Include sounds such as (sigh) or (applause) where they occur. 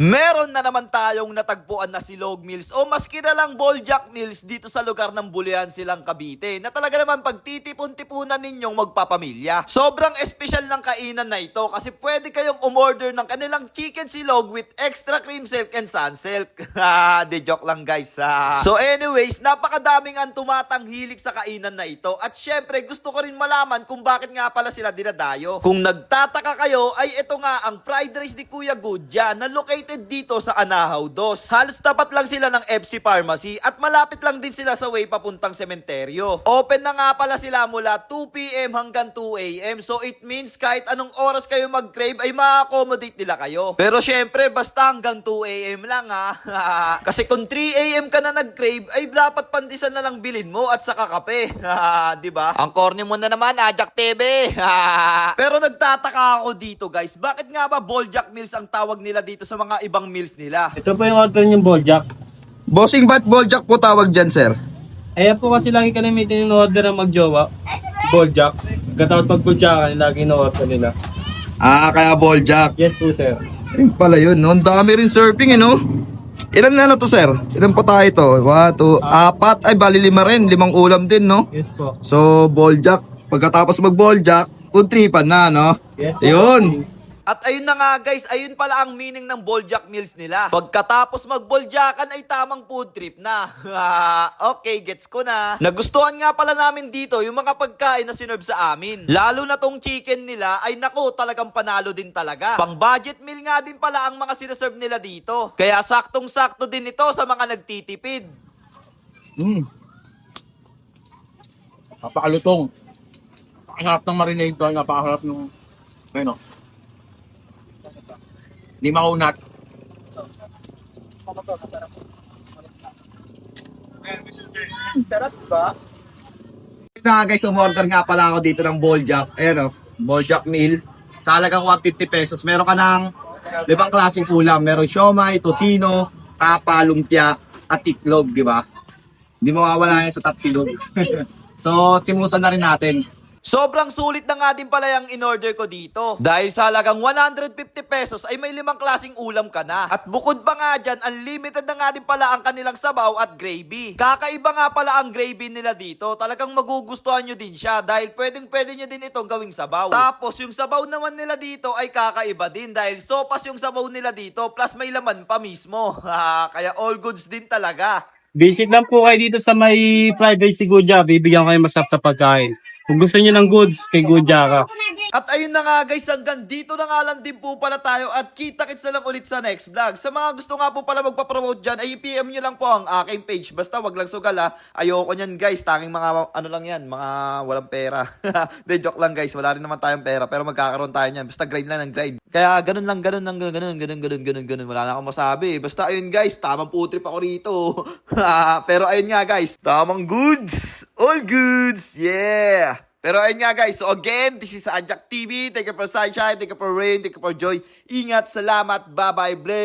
Meron na naman tayong natagpuan na si Log Mills o mas kilalang Jack Mills dito sa lugar ng Bulian silang Cavite na talaga naman pagtitipon-tipunan ninyong magpapamilya. Sobrang espesyal ng kainan na ito kasi pwede kayong umorder ng kanilang chicken silog with extra cream silk and sun silk. (laughs) De joke lang guys. ha. So anyways, napakadaming ang tumatanghilik sa kainan na ito at syempre gusto ko rin malaman kung bakit nga pala sila dinadayo. Kung nagtataka kayo ay ito nga ang fried rice ni Kuya Gudya na located dito sa Anahaw Dos. Halos tapat lang sila ng FC Pharmacy at malapit lang din sila sa way papuntang sementeryo. Open na nga pala sila mula 2pm hanggang 2am so it means kahit anong oras kayo mag-crave ay ma-accommodate nila kayo. Pero syempre basta hanggang 2am lang ha. (laughs) Kasi kung 3am ka na nag-crave ay dapat pandisan na lang bilin mo at saka kape. (laughs) 'Di ba? Ang corny mo na naman, Ajak TV. (laughs) Pero nagtataka ako dito guys, bakit nga ba Jack Mills ang tawag nila dito sa mga ibang meals nila? Ito po yung order niyong Bojack. Bossing, ba't Bojack po tawag dyan, sir? Ayan po kasi lagi kalimitin yung order ng magjowa. Bojack. Katapos pag Bojack, lagi yung order nila. Ah, kaya Bojack. Yes po sir. Ayun pala yun, no? Ang dami rin surfing, eh, no? Ilan na na to, sir? Ilan po tayo ito? One, two, apat. Ay, bali lima rin. Limang ulam din, no? Yes po. So, Bojack. Pagkatapos mag-Bojack, kuntripan na, no? Yes po. Yun. At ayun na nga guys, ayun pala ang meaning ng Jack meals nila. Pagkatapos mag-Boljakan ay tamang food trip na. (laughs) okay, gets ko na. Nagustuhan nga pala namin dito yung mga pagkain na sinerve sa amin. Lalo na tong chicken nila ay nako talagang panalo din talaga. Pang budget meal nga din pala ang mga sineserve nila dito. Kaya saktong-sakto din ito sa mga nagtitipid. Mm. Napakalutong. Napakaharap ng marinade to. Napakaharap ng... Ano? Hindi maunat. Sarap ba? Na guys, umorder nga pala ako dito ng Bojack. Ayan, oh. Bojack meal. Sa halagang 150 pesos. Meron ka ng limang klaseng ulam. Meron siomay, tosino, tapa, lumpia, at itlog, di ba? Hindi mawawala yan sa top silog. (laughs) so, timusan na rin natin. Sobrang sulit na nga din pala yung in-order ko dito. Dahil sa halagang 150 pesos ay may limang klasing ulam ka na. At bukod pa nga dyan, unlimited na nga din pala ang kanilang sabaw at gravy. Kakaiba nga pala ang gravy nila dito. Talagang magugustuhan nyo din siya dahil pwedeng pwede nyo din itong gawing sabaw. Tapos yung sabaw naman nila dito ay kakaiba din dahil sopas yung sabaw nila dito plus may laman pa mismo. (laughs) Kaya all goods din talaga. Visit lang po kayo dito sa may fried rice si Goja. Bibigyan kayo masarap sa pagkain. Kung gusto niyo ng goods, kay Goja ka. At ayun na nga guys, hanggang dito na nga lang din po pala tayo at kita-kits na lang ulit sa next vlog. Sa mga gusto nga po pala magpa-promote dyan, ay PM nyo lang po ang aking page. Basta wag lang sugal ha. Ayoko nyan guys, tanging mga ano lang yan, mga walang pera. (laughs) De joke lang guys, wala rin naman tayong pera pero magkakaroon tayo nyan. Basta grind lang ng grind. Kaya ganun lang, ganun lang, ganun, ganun, ganun, ganun, ganun. Wala na akong masabi. Basta ayun guys, tamang putrip ako rito. (laughs) pero ayun nga guys, tamang goods. All goods. Yeah. Pero ayun nga guys, so again, this is Ajak TV. Thank you for sunshine, thank you for rain, thank you for joy. Ingat, salamat, bye-bye, bre!